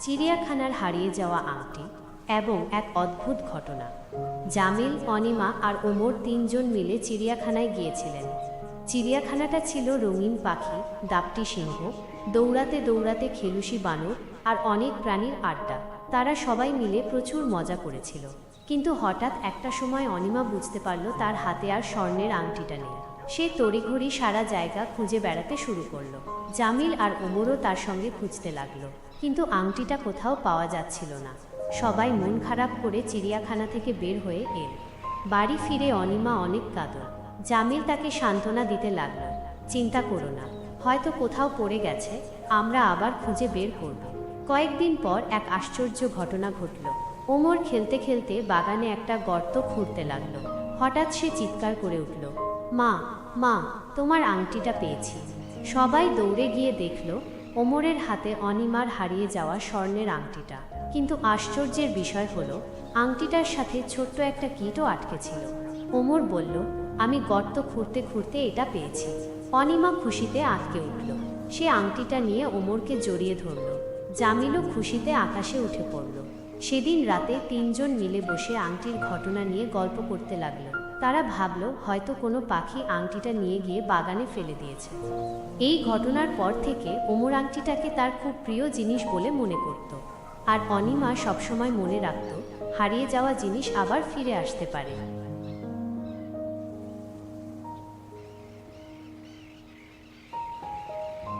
চিড়িয়াখানার হারিয়ে যাওয়া আংটি এবং এক অদ্ভুত ঘটনা। জামিল, অনিমা আর ওমর তিনজন মিলে চিড়িয়াখানায় গিয়েছিলেন। চিড়িয়াখানাটা ছিল রঙিন পাখি, দাপটি সিংহ, দৌড়াতে দৌড়াতে খেলুসি বানর আর অনেক প্রাণীর আড্ডা। তারা সবাই মিলে প্রচুর মজা করেছিল। কিন্তু হঠাৎ একটা সময় অনিমা বুঝতে পারল তার হাতে আর স্বর্ণের আংটিটা নেই। সে তড়িঘড়ি সারা জায়গা খুঁজে বেড়াতে শুরু করল। জামিল আর ওমরও তার সঙ্গে খুঁজতে লাগল, কিন্তু আংটিটা কোথাও পাওয়া যাচ্ছিল না। সবাই মন খারাপ করে চিড়িয়াখানা থেকে বের হয়ে এল। বাড়ি ফিরে অনিমা অনেক কাঁদল জামিল তাকে সান্ত্বনা দিতে লাগল, চিন্তা করো না, হয়তো কোথাও পড়ে গেছে, আমরা আবার খুঁজে বের করব। কয়েকদিন পর এক আশ্চর্য ঘটনা ঘটল। ওমর খেলতে খেলতে বাগানে একটা গর্ত খুঁড়তে লাগল। হঠাৎ সে চিৎকার করে উঠল মা মা, তোমার আংটিটা পেয়েছি। সবাই দৌড়ে গিয়ে দেখল, ওমরের হাতে অনিমার হারিয়ে যাওয়া স্বর্ণের আংটিটা। কিন্তু আশ্চর্যের বিষয় হলো, আংটিটার সাথে ছোট্ট একটা কিটও আটকে ছিল। ওমর বলল, আমি গর্ত খুঁড়তে খুঁড়তে এটা পেয়েছি। অনিমা খুশিতে আটকে উঠল। সে আংটিটা নিয়ে ওমরকে জড়িয়ে ধরল। জামিলও খুশিতে আকাশে উঠে পড়ল। সেদিন রাতে তিনজন মিলে বসে আংটির ঘটনা নিয়ে গল্প করতে লাগল। তারা ভাবল, হয়তো কোনো পাখি আংটিটা নিয়ে গিয়ে বাগানে ফেলে দিয়েছে। এই ঘটনার পর থেকে ওমর আংটিটাকে তার খুব প্রিয় জিনিস বলে মনে করত। আর অনিমা সবসময় মনে রাখত, হারিয়ে যাওয়া জিনিস আবার ফিরে আসতে পারে।